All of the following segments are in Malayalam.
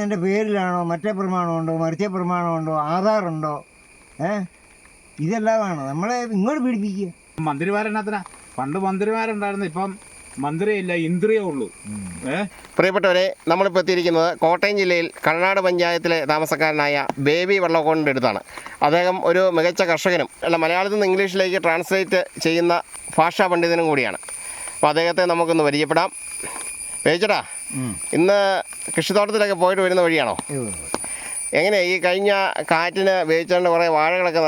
എന്റെ പേരിലാണോ മറ്റേ പ്രമാണമുണ്ടോ മറിച്ച പ്രമാണമുണ്ടോ ആധാറുണ്ടോ? ഏ? ഇതെല്ലാമാണ്. നമ്മളെ ഇങ്ങോട്ട് പീഡിപ്പിക്കുക. മന്ത്രിമാരെന്നാത്തിനാ പണ്ട് മന്ത്രിമാരുണ്ടായിരുന്നു. ഇപ്പം മന്ത്രിയില്ല ഇന്ദ്രിയേ ഉള്ളൂ. ഏ? പ്രിയപ്പെട്ടവരെ നമ്മളിപ്പോൾ എത്തിയിരിക്കുന്നത് കോട്ടയം ജില്ലയിൽ കള്ളനാട് പഞ്ചായത്തിലെ താമസക്കാരനായ ബേബി വള്ളക്കോണിന്റെ അടുത്താണ്. അദ്ദേഹം ഒരു മികച്ച കർഷകനും അല്ല മലയാളത്തിൽ നിന്ന് ഇംഗ്ലീഷിലേക്ക് ട്രാൻസ്ലേറ്റ് ചെയ്യുന്ന ഭാഷാ പണ്ഡിതനും കൂടിയാണ്. അപ്പോൾ അദ്ദേഹത്തെ നമുക്കൊന്ന് പരിചയപ്പെടാം. വേവിച്ചടാ ഇന്ന് കൃഷിത്തോട്ടത്തിലൊക്കെ പോയിട്ട് വരുന്ന വഴിയാണോ? എങ്ങനെയാ ഈ കഴിഞ്ഞ കാറ്റിന് വേവിച്ചുകൊണ്ട് കുറേ വാഴകളൊക്കെ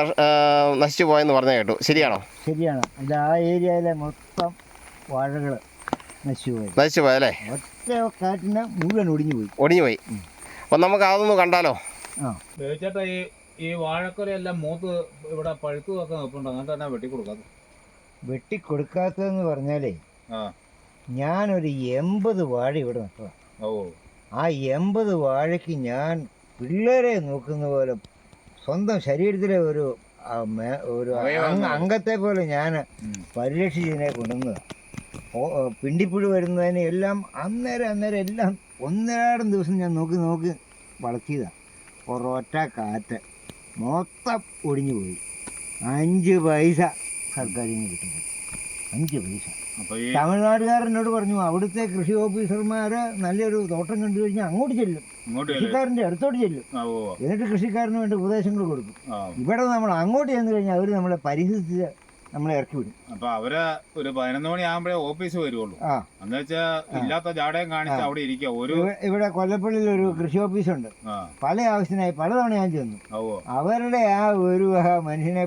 നശിച്ചു പോയെന്ന് പറഞ്ഞു കേട്ടു. ശരിയാണോ? ശരിയാണ്. അത് ആ ഏരിയയിലെ മൊത്തം വാഴകൾ നശിച്ചുപോയി നശിച്ചു പോയല്ലേ ഒറ്റ കാറ്റിന് മുഴുവൻ ഒടിഞ്ഞു പോയി. ഒടിഞ്ഞു പോയി. അപ്പം നമുക്ക് അതൊന്ന് കണ്ടാലോ? ആ. ഈ ഈ വാഴക്കൊലയെല്ലാം മൂത്ത് ഇവിടെ പഴുത്തുമൊക്കെ നിൽപ്പുണ്ട്. അങ്ങനത്തെ തന്നെ വെട്ടിക്കൊടുക്കാത്ത വെട്ടിക്കൊടുക്കാത്തതെന്ന് പറഞ്ഞാലേ ആ. ഞാനൊരു എൺപത് വാഴ ഇവിടെ നട്ടതാണ് ഓ. ആ എൺപത് വാഴയ്ക്ക് ഞാൻ പിള്ളേരെ നോക്കുന്ന പോലെ സ്വന്തം ശരീരത്തിലെ ഒരു ഒരു അംഗത്തെ പോലെ ഞാൻ. പരിരക്ഷിച്ചതിനെ കൊണ്ടുവന്നതാണ് പിണ്ടിപ്പുഴ വരുന്നതിനെ എല്ലാം അന്നേരം അന്നേരം എല്ലാം ഒന്നരാടം ദിവസം ഞാൻ നോക്കി നോക്കി വളർത്തിയതാണ് ഒരൊറ്റ കാറ്റ് മൊത്തം ഒടിഞ്ഞു പോയി അഞ്ച് പൈസ സർക്കാരിൽ നിന്ന് കിട്ടുന്നത് അഞ്ച് പൈസ. തമിഴ്നാട്ടുകാരനോട് പറഞ്ഞു അവിടുത്തെ കൃഷി ഓഫീസർമാര് നല്ലൊരു തോട്ടം കണ്ടു കഴിഞ്ഞാൽ അങ്ങോട്ട് ചെല്ലും. കൃഷിക്കാരന്റെ അടുത്തോട്ട് ചെല്ലും. എന്നിട്ട് കൃഷിക്കാരന് വേണ്ട ഉപദേശങ്ങൾ കൊടുക്കും. ഇവിടെ നമ്മൾ അങ്ങോട്ട് ചെന്ന് കഴിഞ്ഞാൽ അവർ നമ്മളെ പരിഹസിച്ച് നമ്മളെ ഇറക്കി വിടും. അപ്പൊ അവർ ഒരു പതിനൊന്ന് മണി ആകുമ്പോഴേ ഓഫീസ് വരുവുള്ളൂ. ആ. എന്ന് വെച്ചാ ഇല്ലാത്ത ജാടയും കാണിച്ച് അവിടെ ഇരിക്കുക ഒരു ഇവിടെ കൊല്ലപ്പള്ളിയിൽ ഒരു കൃഷി ഓഫീസ് ഉണ്ട് പല ആവശ്യത്തിനായി പലതവണ ഞാൻ ചെന്നു. അവരുടെ ആ ഒരു മനുഷ്യനെ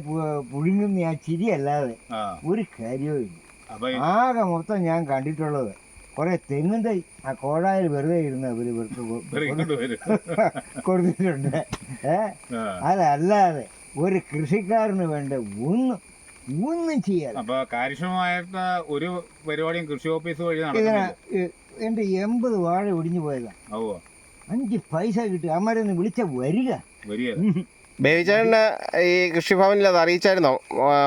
പുഴുങ്ങുന്ന ആ ചിരിയല്ലാതെ ഒരു കാര്യവും ഇല്ല ആകെ മൊത്തം ഞാൻ കണ്ടിട്ടുള്ളത് കുറെ തെങ്ങും തൈ. ആ കോഴായിൽ വെറുതെ ഇരുന്ന് ഇവർ കൊടുത്തിട്ടുണ്ട്. ഏ? അതല്ലാതെ ഒരു കൃഷിക്കാരന് വേണ്ട ഒന്നും ഒന്നും ചെയ്യാൻ. അപ്പൊ കാര്യക്ഷമമായിട്ട് ഒരു പരിപാടിയും കൃഷി ഓഫീസ് വഴി എന്റെ എൺപത് വാഴ ഒടിഞ്ഞു പോയതാണ് അഞ്ച് പൈസ കിട്ടി. അമ്മരൊന്ന് വിളിച്ച വരിക. ബേബിച്ചേട്ടന് ഈ കൃഷിഭവനിൽ അത് അറിയിച്ചായിരുന്നോ?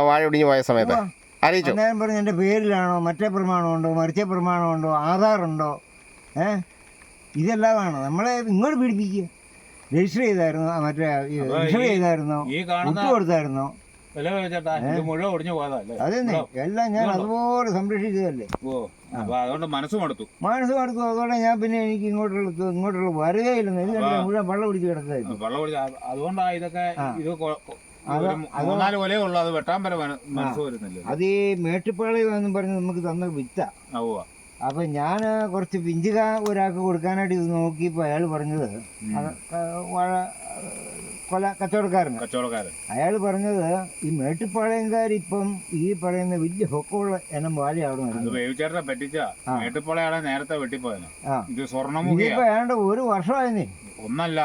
വാഴ ഒടിഞ്ഞു പോയ സമയത്ത്. അറിയിച്ചു. അന്നേരം പറഞ്ഞു എന്റെ പേരിലാണോ മറ്റേ പ്രമാണമുണ്ടോ മറിച്ച പ്രമാണമുണ്ടോ ആധാറുണ്ടോ ഏ? ഇതെല്ലാമാണ് നമ്മളെ ഇങ്ങോട്ട് പീഡിപ്പിക്കുക രജിസ്റ്റർ ചെയ്തായിരുന്നോ മറ്റേ രജിസ്റ്റർ ചെയ്തായിരുന്നോ വിട്ടു കൊടുത്തായിരുന്നോ. അതെന്നെ എല്ലാം ഞാൻ? അതുപോലെ സംരക്ഷിച്ചതല്ലേ. അതുകൊണ്ട് മനസ്സ് മടുത്തു. മനസ്സ് അതോടെ ഞാൻ പിന്നെ എനിക്ക് ഇങ്ങോട്ടുള്ള ഇങ്ങോട്ടുള്ള കണ്ടില്ലേ, മുഴുവൻ വെള്ളം പിടിച്ച് കിടക്കായിരുന്നു അതുകൊണ്ടാണ് അതുകൊണ്ടാ ഇതൊക്കെ. ഇത് മൂന്നാൽ കൊലേ ഉള്ളു. അത് വെട്ടാൻ വരെ മന- മനസ്സ് വരുന്നില്ല അത് ഈ മേട്ടുപ്പാളയം എന്ന് പറഞ്ഞ് നമുക്ക് തന്ന വിത്ത അപ്പൊ ഞാൻ കുറച്ച് പിഞ്ചുക ഒരാൾക്ക് കൊടുക്കാനായിട്ട് ഇത് നോക്കിയപ്പോൾ അയാൾ പറഞ്ഞത്. വാഴ കൊല കച്ചവടക്കാരൻ. കച്ചവടക്കാരൻ. അയാൾ പറഞ്ഞത് ഈ മേട്ടുപ്പാളയംകാർ ഇപ്പം ഈ പറയുന്ന വലിയ ഹൊക്കോള എന്ന വാഴ അവിടെ വേവിച്ചേട്ടനെ പറ്റിച്ച. മേട്ടുപ്പാളയാളെ നേരത്തെ വെട്ടിപ്പോയത്. ഇത് സ്വർണമുഖിയ ഇതിപ്പോ ഏതാണ്ട് ഒരു വർഷമായിരുന്നേ ഒന്നല്ല.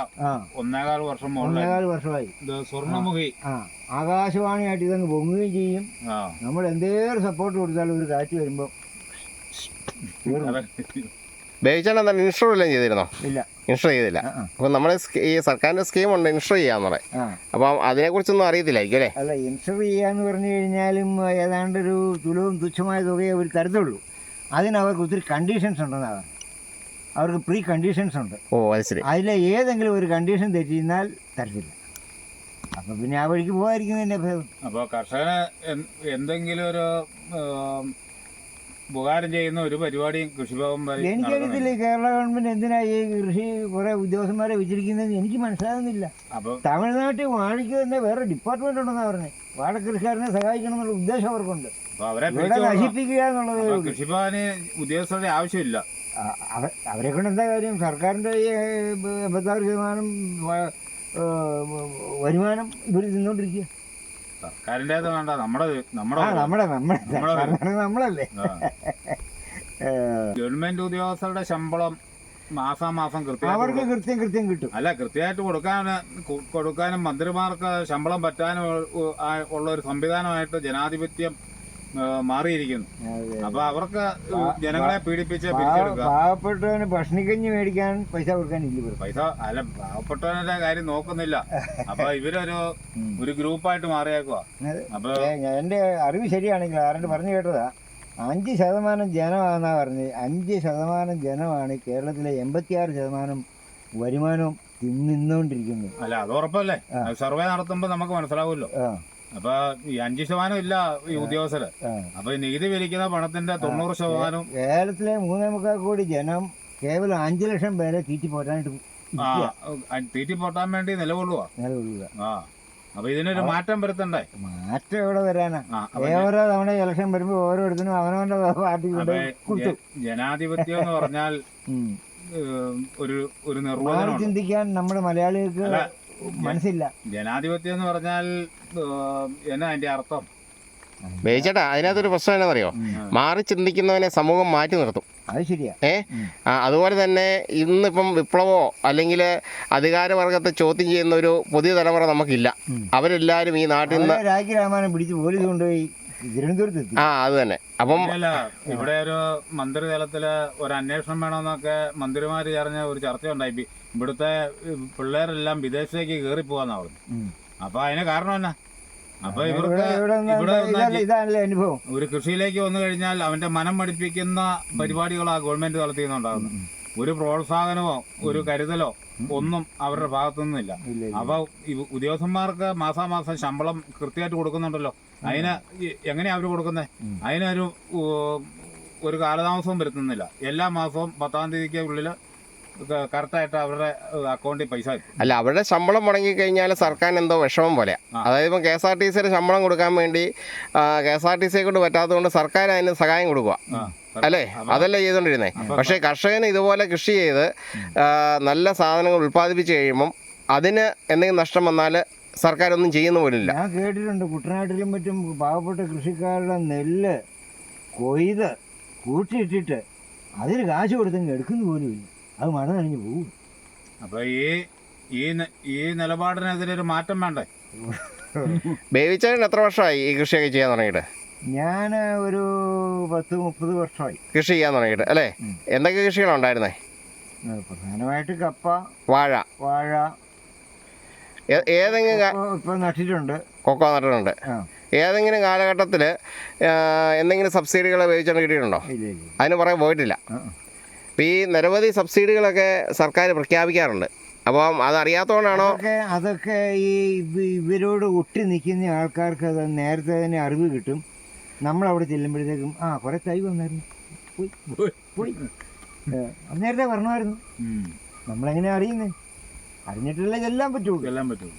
ഒന്നേകാൽ വർഷം ഒന്നേകാൽ വർഷമായി. ഇത് സ്വർണമുഖി ആകാശവാണിയായിട്ട് ഇതങ്ങ് പൊങ്ങുകയും ചെയ്യും. നമ്മൾ എന്തേലും സപ്പോർട്ട് കൊടുത്താലും ഒരു കാറ്റ് വരുമ്പോൾ അതെ. എന്താ എന്താണ് ഇൻഷുർ എല്ലാം ചെയ്തിരുന്നോ? ഇല്ല. ഇൻഷുർ ചെയ്തില്ല. അപ്പൊ നമ്മുടെ അപ്പോൾ നമ്മൾ ഈ സർക്കാരിന്റെ സ്കീമുണ്ട് ഇൻഷുർ ചെയ്യാന്ന് പറയും. അപ്പൊ അതിനെക്കുറിച്ചൊന്നും അറിയത്തില്ലായിരിക്കും അല്ലേ? അല്ല ഇൻഷുർ ചെയ്യാന്ന് പറഞ്ഞു കഴിഞ്ഞാലും ഏതാണ്ട് ഒരു തുലവും തുച്ഛമായ തുകയെ അവർ തരത്തുള്ളൂ. അതിനവർക്ക് ഒത്തിരി കണ്ടീഷൻസ് ഉണ്ടെന്നാണ് അവർക്ക് പ്രീ കണ്ടീഷൻസ് ഉണ്ട്. ഓ അത് ശരി. അതിലെ ഏതെങ്കിലും ഒരു കണ്ടീഷൻ തെറ്റിയിരുന്നാൽ തരത്തില്ല. അപ്പൊ പിന്നെ ആ വഴിക്ക് പോകാതിരിക്കുന്നതിന്റെ ഭേദം. അപ്പൊ കർഷകന് എന്തെങ്കിലും ഒരു ഉപകാരം ചെയ്യുന്ന ഒരു പരിപാടിയും കൃഷിഭവൻ എനിക്കറിയത്തില്ല കേരള ഗവൺമെന്റ് എന്തിനാ ഈ കൃഷി കുറെ ഉദ്യോഗസ്ഥന്മാരെ വെച്ചിരിക്കുന്നതെന്ന് എനിക്ക് മനസ്സിലാകുന്നില്ല. അപ്പൊ തമിഴ്നാട്ടിൽ വാഴയ്ക്ക് തന്നെ വേറെ ഡിപ്പാർട്ട്മെന്റ് ഉണ്ടെന്നാ പറഞ്ഞത് വാഴ കൃഷിക്കാരനെ സഹായിക്കണം എന്നുള്ള ഉദ്ദേശം അവർക്കുണ്ട്. ഇവിടെ. നശിപ്പിക്കുക എന്നുള്ളത് കൃഷിഭവന് ഉദ്യോഗസ്ഥരുടെ ആവശ്യമില്ല. അവരെ കൊണ്ട് എന്താ കാര്യം? സർക്കാരിന്റെ ഈ എൺപത്താറ് ശതമാനം വരുമാനം ഇവർ തിന്നോണ്ടിരിക്കുക. സർക്കാരിന്റെത് വേണ്ട നമ്മുടെ നമ്മുടെ ആ നമ്മുടെ നമ്മുടെ നമ്മുടെ- നമ്മളല്ലേ? ഗവൺമെന്റ് ഉദ്യോഗസ്ഥരുടെ ശമ്പളം കൃത്യം അവർക്ക് കൃത്യം കൃത്യം കിട്ടും. അല്ല കൃത്യമായിട്ട് കൊടുക്കാൻ കൊടുക്കാനും മന്ത്രിമാർക്ക് ശമ്പളം പറ്റാനും ഉള്ള ഒരു സംവിധാനമായിട്ട് ജനാധിപത്യം മാറിയിരിക്കുന്നു. അപ്പൊ അവർക്ക് ജനങ്ങളെ പീഡിപ്പിച്ച് പാവപ്പെട്ടവന് ഭക്ഷണിക്കഞ്ഞ് മേടിക്കാൻ പൈസ കൊടുക്കാൻ ഇല്ല പൈസ അല്ല പാവപ്പെട്ടവന്റെ കാര്യം നോക്കുന്നില്ല. അപ്പൊ ഇവരൊരു ഒരു ഗ്രൂപ്പായിട്ട് മാറിയേക്കുക. അപ്പൊ എന്റെ അറിവ് ശരിയാണെങ്കിൽ ആരണ്ട് പറഞ്ഞു കേട്ടതാ? അഞ്ച് ശതമാനം ജനമാണെന്നാ പറഞ്ഞത് അഞ്ച് ശതമാനം ജനമാണ് കേരളത്തിലെ എൺപത്തിയാറ് ശതമാനം വരുമാനവും തിന്നിന്നുകൊണ്ടിരിക്കുന്നത് അല്ല അത് ഉറപ്പല്ലേ? സർവേ നടത്തുമ്പോ നമുക്ക് മനസ്സിലാവുമല്ലോ. അപ്പൊ ഈ അഞ്ചു ശതമാനം ഇല്ല ഈ ഉദ്യോഗസ്ഥര് അപ്പൊ ഈ നികുതി പിരിക്കുന്ന പണത്തിന്റെ തൊണ്ണൂറ് ശതമാനം കേരളത്തിലെ മൂന്നേ മുക്കാൽ കോടി ജനം കേവലം അഞ്ചു ലക്ഷം പേരെ തീറ്റി പോറ്റാനായിട്ട്. തീറ്റി പൊട്ടാൻ വേണ്ടി നിലകൊള്ളുക നിലകൊള്ളുക. ആ അപ്പൊ ഇതിനൊരു മാറ്റം വരുത്തണ്ടേ? മാറ്റം എവിടെ വരാനാ. ഓരോ തവണ ഇലക്ഷൻ വരുമ്പോ ഓരോ ഓരോരുത്തരും അവനവന്റെ പാർട്ടി ജനാധിപത്യം എന്ന് പറഞ്ഞാൽ ഒരു ഒരു നിർവചനമുണ്ട്. ചിന്തിക്കാൻ നമ്മുടെ മലയാളികൾക്ക് മനസ്സില്ല. ജനാധിപത്യം എന്ന് പറഞ്ഞാൽ എന്നാ അതിന്റെ അർത്ഥം? ബേച്ചേട്ടാ അതിനകത്തൊരു പ്രശ്നം എന്താണെന്നറിയോ. മാറി ചിന്തിക്കുന്നവനെ സമൂഹം മാറ്റി നിർത്തും. അത് ശരിയാ. ഏ? ആ, അതുപോലെ തന്നെ ഇന്നിപ്പം വിപ്ലവോ അല്ലെങ്കിൽ അധികാരവർഗത്തെ ചോദ്യം ചെയ്യുന്ന ഒരു പുതിയ തലമുറ നമുക്കില്ല. അവരെല്ലാവരും ഈ നാട്ടിൽ നിന്ന് രാമായണം പിടിച്ച് പോലീസ് കൊണ്ടുപോയി തിരുവനന്തപുരത്ത് ആ അത് തന്നെ. അപ്പം ഇവിടെ ഒരു മന്ത്രി തലത്തിൽ ഒരു അന്വേഷണം വേണമെന്നൊക്കെ മന്ത്രിമാര് ചേർന്ന ഒരു ചർച്ച ഉണ്ടായി ഇവിടുത്തെ പിള്ളേരെല്ലാം വിദേശത്തേക്ക് കയറി പോവാന്നാ പറഞ്ഞു. അപ്പൊ അതിന് കാരണം എന്നാ? അപ്പൊ ഇവർക്ക് ഇവിടെ അനുഭവം. ഒരു കൃഷിയിലേക്ക് വന്നു കഴിഞ്ഞാൽ അവന്റെ മനം പഠിപ്പിക്കുന്ന പരിപാടികളാ ഗവൺമെന്റ് തലത്തിൽ നിന്നുണ്ടാകുന്നത്. ഒരു പ്രോത്സാഹനമോ ഒരു കരുതലോ ഒന്നും അവരുടെ ഭാഗത്തു നിന്നില്ല ഇല്ല, ഇല്ല. അപ്പൊ ഉദ്യോഗസ്ഥന്മാർക്ക് മാസാമാസം ശമ്പളം കൃത്യമായിട്ട് കൊടുക്കുന്നുണ്ടല്ലോ. അതിന് എങ്ങനെയാ അവർ കൊടുക്കുന്നത്. അതിനൊരു ഒരു കാലതാമസവും വരുത്തുന്നില്ല. എല്ലാ മാസവും പത്താം തീയതിക്ക് ഉള്ളിൽ കറക്റ്റായിട്ട് അവരുടെ അക്കൗണ്ടിൽ പൈസ അല്ല അവരുടെ ശമ്പളം മുടങ്ങി കഴിഞ്ഞാൽ സർക്കാർ എന്തോ വിഷമം പോലെ. അതായത് ഇപ്പം കെ എസ് ആർ ടി സിയുടെ ശമ്പളം കൊടുക്കാൻ വേണ്ടി കെ എസ് ആർ ടി സിയെ കൊണ്ട് പറ്റാത്തതുകൊണ്ട് സർക്കാർ അതിന് സഹായം കൊടുക്കുക. അല്ലേ? അതല്ലേ ചെയ്തുകൊണ്ടിരുന്നേ പക്ഷേ കർഷകന് ഇതുപോലെ കൃഷി ചെയ്ത് നല്ല സാധനങ്ങൾ ഉൽപ്പാദിപ്പിച്ച് കഴിയുമ്പം അതിന് എന്തെങ്കിലും നഷ്ടം വന്നാൽ സർക്കാർ ഒന്നും ചെയ്യുന്ന പോലില്ല. ഞാൻ കേട്ടിട്ടുണ്ട് കുട്ടനാട്ടിലും മറ്റും പാവപ്പെട്ട കൃഷിക്കാരുടെ നെല്ല് കൊയ്ത് കൂട്ടിയിട്ടിട്ട് അതിന് കാശ് കൊടുത്തെങ്കിൽ എടുക്കുന്ന പോലും ഇല്ല. അത് മഴ നനഞ്ഞു പോകും. അപ്പോൾ ഈ ഈ ഈ നിലപാടിനെതിരെ ഒരു മാറ്റം വേണ്ടേ? ബേബിച്ചേട്ടൻ എത്ര വർഷമായി ഈ കൃഷിയൊക്കെ ചെയ്യാൻ തുടങ്ങിയിട്ട്? ഞാൻ ഒരു പത്ത് മുപ്പത് വർഷമായി. കൃഷി ചെയ്യാൻ തുടങ്ങിയിട്ട് അല്ലേ? എന്തൊക്കെ കൃഷികളുണ്ടായിരുന്നേ ഉണ്ടായിരുന്നത് പ്രധാനമായിട്ട് കപ്പ വാഴ. വാഴ. ഏതെങ്കിലും ഇപ്പൊ- നട്ടിട്ടുണ്ട്. കൊക്കോ നട്ടിട്ടുണ്ട്. ഏതെങ്കിലും കാലഘട്ടത്തിൽ എന്തെങ്കിലും സബ്സിഡികൾ ഉപയോഗിച്ചാണ് കിട്ടിയിട്ടുണ്ടോ? അതിന് പുറകെ പോയിട്ടില്ല. അപ്പം അപ്പോൾ ഈ നിരവധി സബ്സിഡികളൊക്കെ സർക്കാർ പ്രഖ്യാപിക്കാറുണ്ട്. അപ്പം അതറിയാത്തതുകൊണ്ടാണോ അതൊക്കെ ഈ ഇവ- ഇവരോട് ഒട്ടി നിൽക്കുന്ന ആൾക്കാർക്ക് അത് നേരത്തെ തന്നെ അറിവ് കിട്ടും. നമ്മളവിടെ ചെല്ലുമ്പോഴത്തേക്കും ആ കുറെ തൈ വന്നായിരുന്നു. പോയി പോയി. നേരത്തെ പറഞ്ഞായിരുന്നു നമ്മളെങ്ങനെ അറിയുന്നേ? അറിഞ്ഞിട്ടല്ലേ ചെല്ലാൻ പറ്റുള്ളൂ. എല്ലാം പറ്റും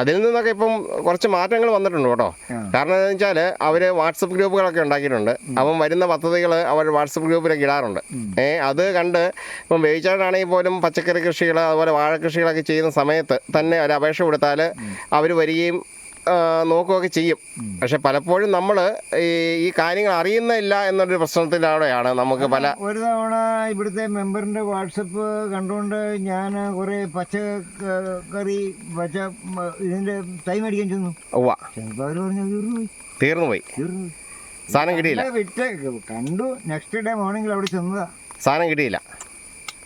അതിൽ നിന്നൊക്കെ ഇപ്പം കുറച്ച് മാറ്റങ്ങൾ വന്നിട്ടുണ്ട് കേട്ടോ. കാരണം എന്താ വെച്ചാൽ അവർ വാട്സപ്പ് ഗ്രൂപ്പുകളൊക്കെ ഉണ്ടാക്കിയിട്ടുണ്ട്. അപ്പം വരുന്ന പദ്ധതികൾ അവർ വാട്സപ്പ് ഗ്രൂപ്പിലൊക്കെ ഇടാറുണ്ട്. ഏ അത് കണ്ട് ഇപ്പം വേവിച്ചാടാണെങ്കിൽ പോലും പച്ചക്കറി കൃഷികൾ അതുപോലെ വാഴ കൃഷികളൊക്കെ ചെയ്യുന്ന സമയത്ത് തന്നെ ഒരു അപേക്ഷ കൊടുത്താൽ അവർ വരികയും നോക്കുകയൊക്കെ ചെയ്യും. പക്ഷെ പലപ്പോഴും നമ്മൾ ഈ ഈ കാര്യങ്ങൾ അറിയുന്നില്ല എന്നൊരു പ്രശ്നത്തിലൂടെയാണ് നമുക്ക് പല ഒരു തവണ ഇവിടുത്തെ മെമ്പറിന്റെ വാട്സപ്പ് കണ്ടുകൊണ്ട് ഞാൻ കുറേ പച്ചക്കറി പച്ച ഇതിന്റെ തൈ മേടിക്കാൻ ചെന്നു. ചെന്നപ്പോ പറഞ്ഞു തീർന്നു പോയി. സാധനം കിട്ടിയില്ല. വിറ്റ് കണ്ടു. നെക്സ്റ്റ് ഡേ മോർണിംഗിൽ അവിടെ ചെന്നതാ. സാധനം കിട്ടിയില്ല.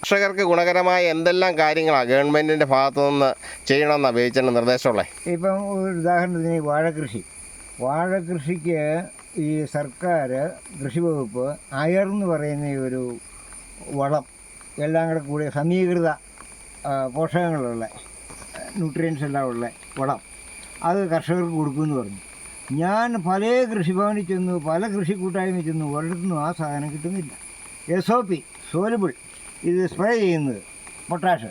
കർഷകർക്ക് ഗുണകരമായ എന്തെല്ലാം കാര്യങ്ങളാണ് ഗവൺമെന്റിന്റെ ഭാഗത്തു നിന്ന് ചെയ്യണമെന്ന് ഉപയോഗിച്ചതിന്റെ നിർദ്ദേശമുള്ളത് ഇപ്പം ഉദാഹരണത്തിന് വാഴകൃഷി. വാഴകൃഷിക്ക് ഈ സർക്കാർ കൃഷി വകുപ്പ് അയർ എന്ന് പറയുന്ന ഒരു വളം എല്ലാം കൂടെ കൂടി സമീകൃത പോഷകങ്ങളുള്ള ന്യൂട്രിയൻസ് എല്ലാം ഉള്ള വളം അത് കർഷകർക്ക് കൊടുക്കുമെന്ന് പറഞ്ഞു. ഞാൻ പല കൃഷിഭവനിൽ ചെന്നു പല കൃഷി കൂട്ടായ്മ ചെന്നു ഒരിടത്തുനിന്നും ആ സാധനം കിട്ടുന്നില്ല. എസ് ഒ പി സോലബിൾ ഇത് സ്പ്രേ ചെയ്യുന്നത് പൊട്ടാഷ്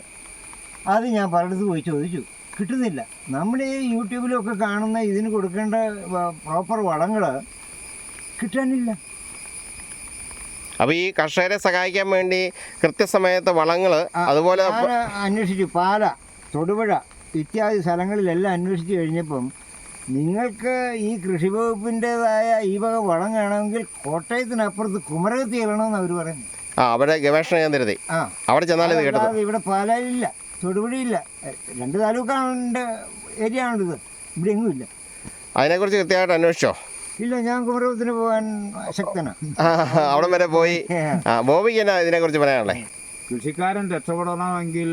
അത് ഞാൻ പലയിടത്ത് പോയി ചോദിച്ചു. കിട്ടുന്നില്ല. നമ്മൾ ഈ യൂട്യൂബിലൊക്കെ കാണുന്ന ഇതിന് കൊടുക്കേണ്ട പ്രോപ്പർ വളങ്ങൾ കിട്ടാനില്ല. അപ്പോൾ ഈ കർഷകരെ സഹായിക്കാൻ വേണ്ടി കൃത്യസമയത്ത് വളങ്ങൾ അതുപോലെ അന്വേഷിച്ചു. പാല തൊടുപുഴ ഇത്യാദി സ്ഥലങ്ങളിലെല്ലാം അന്വേഷിച്ച് കഴിഞ്ഞപ്പം നിങ്ങൾക്ക് ഈ കൃഷി വകുപ്പിന്റേതായ ഈ വക വളം വേണമെങ്കിൽ കോട്ടയത്തിനപ്പുറത്ത് കുമരകത്തി വേണമെന്ന് അവർ പറയുന്നു. ആ അവിടെ ഗവേഷണ കേന്ദ്രത്തിൽ അവിടെ ചെന്നാലേ ഇത് കേട്ടത്. ഇവിടെ പാലായിലില്ല തൊടുപുഴയില്ല. രണ്ട് താലൂക്കാണ് ഏരിയ ആണിത് ഇവിടെ എങ്ങും ഇല്ല അതിനെക്കുറിച്ച് കൃത്യമായിട്ട് അന്വേഷിച്ചോ? ഇല്ല ഞാൻ കുമരകത്തിന് പോകാൻ ശക്തനാണ് ആ, അവിടെ വരെ പോയി. ആ ബോബിക്ക് എന്നാ ഇതിനെക്കുറിച്ച് പറയാനുള്ളത് കൃഷിക്കാരൻ രക്ഷപ്പെടണമെങ്കിൽ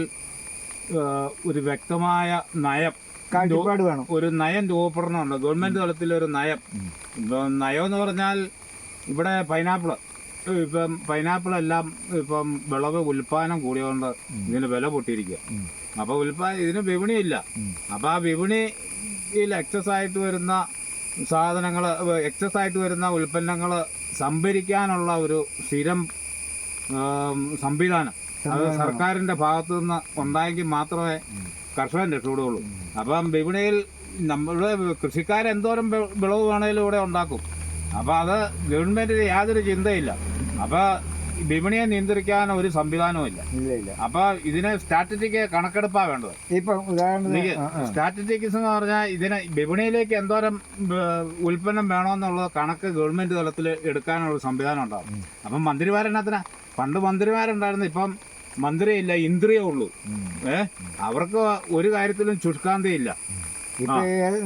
ഒരു വ്യക്തമായ നയം കാഴ്ചപ്പാട് വേണം. ഒരു നയം രൂപപ്പെടണമുണ്ട്. ഗവൺമെന്റ് തലത്തിൽ ഒരു നയം നയം എന്ന് പറഞ്ഞാൽ ഇവിടെ പൈനാപ്പിൾ. ഇപ്പം പൈനാപ്പിൾ എല്ലാം ഇപ്പം വിളവ് ഉൽപാദനം കൂടിയതുകൊണ്ട് ഇതിന് വില പൊട്ടിയിരിക്കുക. അപ്പോൾ അപ്പൊ ഉൽപാദനം ഇതിന് വിപണിയില്ല. ഉം. അപ്പൊ ആ വിപണിയിൽ എക്സസ് ആയിട്ട് വരുന്ന സാധനങ്ങൾ എക്സസ് ആയിട്ട് വരുന്ന ഉൽപ്പന്നങ്ങൾ സംഭരിക്കാനുള്ള ഒരു സ്ഥിരം സംവിധാനം അത് സർക്കാരിന്റെ ഭാഗത്തു നിന്ന് ഉണ്ടായെങ്കിൽ മാത്രമേ കർഷകൻ രക്ഷപ്പെടുകയുള്ളൂ. അപ്പം വിപണിയിൽ നമ്മുടെ കൃഷിക്കാരെന്തോരം വിളവ് വേണേലും ഇവിടെ ഉണ്ടാക്കും. അപ്പം അത് ഗവൺമെന്റിന് യാതൊരു ചിന്തയില്ല. അപ്പം വിപണിയെ നിയന്ത്രിക്കാൻ ഒരു സംവിധാനവും ഇല്ല. ഇല്ല ഇല്ല. അപ്പൊ ഇതിന് സ്റ്റാറ്റിസ്റ്റിക് കണക്കെടുപ്പാ വേണ്ടത്. ഇപ്പൊ ഉദാഹരണത്തിന്. സ്റ്റാറ്റിസ്റ്റിക്സ് എന്ന് പറഞ്ഞാൽ ഇതിനെ വിപണിയിലേക്ക് എന്തോരം ഏഹ്, ഉൽപ്പന്നം വേണമെന്നുള്ള കണക്ക് ഗവൺമെന്റ് തലത്തിൽ എടുക്കാനുള്ള സംവിധാനം ഉണ്ടാവും. അപ്പം മന്ത്രിമാരെന്നത്തിനാ പണ്ട് മന്ത്രിമാരുണ്ടായിരുന്നു. ഇപ്പം മന്ത്രിയില്ല ഇന്ദ്രിയേ ഉള്ളൂ. ഉം. അവർക്ക് ഒരു കാര്യത്തിലും ചുഷ്കാന്തിയില്ല. ഇപ്പൊ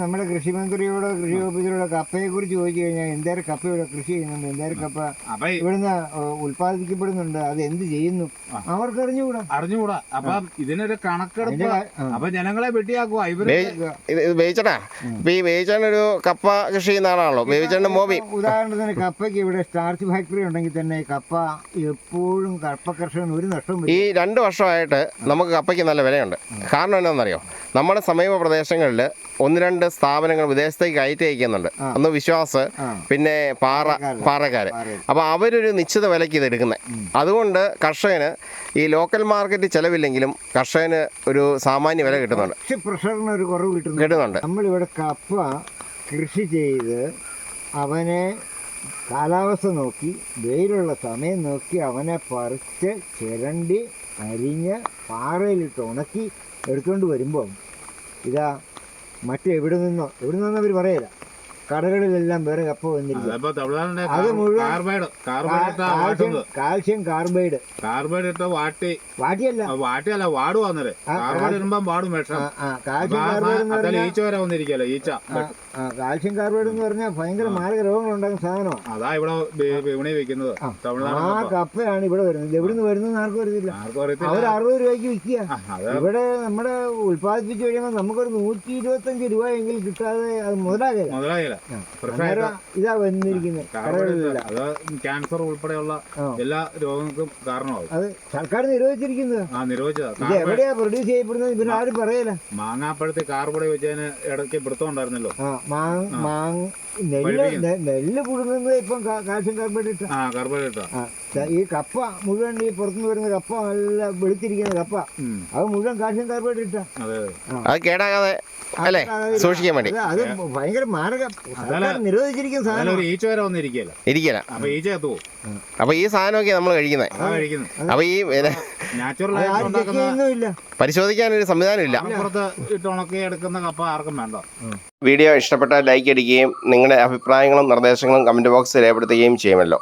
നമ്മുടെ കൃഷിമന്ത്രിയോടോ കൃഷി ഓഫീസറോടോ കപ്പയെ കുറിച്ച് ചോദിച്ചു കഴിഞ്ഞാൽ എന്തേരം കപ്പ ഇവിടെ കൃഷി ചെയ്യുന്നുണ്ട് എന്തേരം കപ്പ ഇവിടുന്ന് ഉൽപ്പാദിപ്പിക്കപ്പെടുന്നുണ്ട് അത് എന്ത് ചെയ്യുന്നു. അവർക്ക് അറിഞ്ഞുകൂടാ അറിഞ്ഞുകൂടാ. അപ്പൊ ഇതിനൊരു കണക്കെടുപ്പ് അപ്പൊ ജനങ്ങളെ വെട്ടിയാക്കുക ഇവർ വേവിച്ചടാ ഇപ്പൊ ഈ ഒരു കപ്പ കൃഷി ചെയ്യുന്ന ആളാണല്ലോ. ബേബിച്ചേട്ടന്റെ മോബി. ഉദാഹരണത്തിന് കപ്പയ്ക്ക് ഇവിടെ സ്റ്റാർച്ച് ഫാക്ടറി ഉണ്ടെങ്കിൽ തന്നെ കപ്പ എപ്പോഴും കപ്പ കർഷകന് ഒരു നഷ്ടം ഈ രണ്ട് വർഷമായിട്ട് നമുക്ക് കപ്പയ്ക്ക് നല്ല വിലയുണ്ട്. കാരണം എന്താണെന്നറിയോ നമ്മുടെ സമീപ പ്രദേശങ്ങളിൽ ഒന്ന് രണ്ട് സ്ഥാപനങ്ങൾ വിദേശത്തേക്ക് കയറ്റി അയക്കുന്നുണ്ട്. അന്ന് വിശ്വാസ് പിന്നെ പാറ പാറക്കാര്. പാറക്കാർ. അപ്പോൾ അവരൊരു നിശ്ചിത വിലയ്ക്ക് ഇത് എടുക്കുന്നത്. അതുകൊണ്ട് കർഷകന് ഈ ലോക്കൽ മാർക്കറ്റ് ചിലവില്ലെങ്കിലും കർഷകന് ഒരു സാമാന്യ വില കിട്ടുന്നുണ്ട്. പ്രഷറിന് ഒരു കുറവ് കിട്ടുന്നു കിട്ടുന്നുണ്ട്. നമ്മളിവിടെ കപ്പ കൃഷി ചെയ്ത് അവനെ കാലാവസ്ഥ നോക്കി വെയിലുള്ള സമയം നോക്കി അവനെ പറിച്ച് ചിരണ്ടി അരിഞ്ഞ് പാറയിലിട്ട് ഉണക്കി എടുത്തുകൊണ്ട് വരുമ്പോൾ ഇതാ മറ്റെവിടെ നിന്നോ? എവിടെ നിന്നോ അവർ പറയില്ല. കടകളിലെല്ലാം വേറെ കപ്പ വന്നിരിക്കും. അത് മുഴുവൻ കാർബൈഡ് കാർബൈഡ് കാർബൈഡ്. ഇട്ട വാട്ടി. വാട്ടിയല്ല. വാട്ടിയല്ല വാട് വന്നേ കാർബൈഡ് ഇടുമ്പം വാടും വിഷം. ഈച്ച വരെ വന്നിരിക്കല്ലോ ഈച്ച. കാൽഷ്യം കാർബൈഡ് എന്ന് പറഞ്ഞാൽ ഭയങ്കര മാരക രോഗങ്ങൾ ഉണ്ടാകുന്ന സാധനമാണ് അതാ ഇവിടെ വിപണി വെക്കുന്നത്. ആ. കപ്പയാണ് ഇവിടെ വരുന്നത്. ഇത് എവിടുന്ന് വരുന്നത് ആർക്കും അറിയത്തില്ല. അവർ അറുപത് രൂപയ്ക്ക് വിൽക്കുക. ഇവിടെ നമ്മുടെ ഉത്പാദിപ്പിച്ചു കഴിയുമ്പോൾ നമുക്കൊരു നൂറ്റി ഇരുപത്തഞ്ച് രൂപയെങ്കിലും കിട്ടാതെ അത് മുതലാകില്ല മുതലായില്ല ഇതാ വന്നിരിക്കുന്നത് അത് ക്യാൻസർ ഉൾപ്പെടെയുള്ള എല്ലാ രോഗങ്ങൾക്കും കാരണമാകും അത് സർക്കാർ നിരോധിച്ചിരിക്കുന്നത്. ആ നിരോധിച്ചതാ. എവിടെയാ പ്രൊഡ്യൂസ് ചെയ്യപ്പെടുന്നത്? പിന്നെ ആരും പറയല. മാങ്ങാപ്പഴത്തെ കാർബൈഡ് വെച്ചതിന് ഇടയ്ക്ക് പിടുത്തം ഉണ്ടായിരുന്നല്ലോ. ആ മാങ് മാങ് നെല്ല്. നെല്ല് പുടുങ്ങുന്നത് ഇപ്പം കാൽസ്യം ഇട്ട ആ കാർബൈഡ് ഇട്ടാ ഈ കപ്പ മുഴുവൻ ഈ പുറത്തുനിന്ന് വരുന്ന കപ്പ നല്ല വെളുത്തിരിക്കുന്ന കപ്പ. അത് മുഴുവൻ കാൽഷ്യം കാർബൈഡ് ഇട്ട. അത് കേടാകാതെ അല്ലേ? സൂക്ഷിക്കാൻ വേണ്ടി. അത് ഭയങ്കര മാരക നിരോധിച്ചിരിക്കുന്ന സാധനം ഈച്ച വരെ വന്നിരിക്കല്ല ഇരിക്കല അപ്പൊ ഈച്ച എത്തു പോകും. അപ്പോൾ ഈ സാധനമൊക്കെ നമ്മൾ കഴിക്കുന്നത്. അപ്പൊ ഈ പരിശോധിക്കാൻ ഒരു സംവിധാനം ഇല്ല. എടുക്കുന്ന കപ്പ ആർക്കും വേണ്ട. വീഡിയോ ഇഷ്ടപ്പെട്ടാൽ ലൈക്ക് അടിക്കുകയും നിങ്ങളുടെ അഭിപ്രായങ്ങളും നിർദ്ദേശങ്ങളും കമന്റ് ബോക്സിൽ രേഖപ്പെടുത്തുകയും ചെയ്യുമല്ലോ.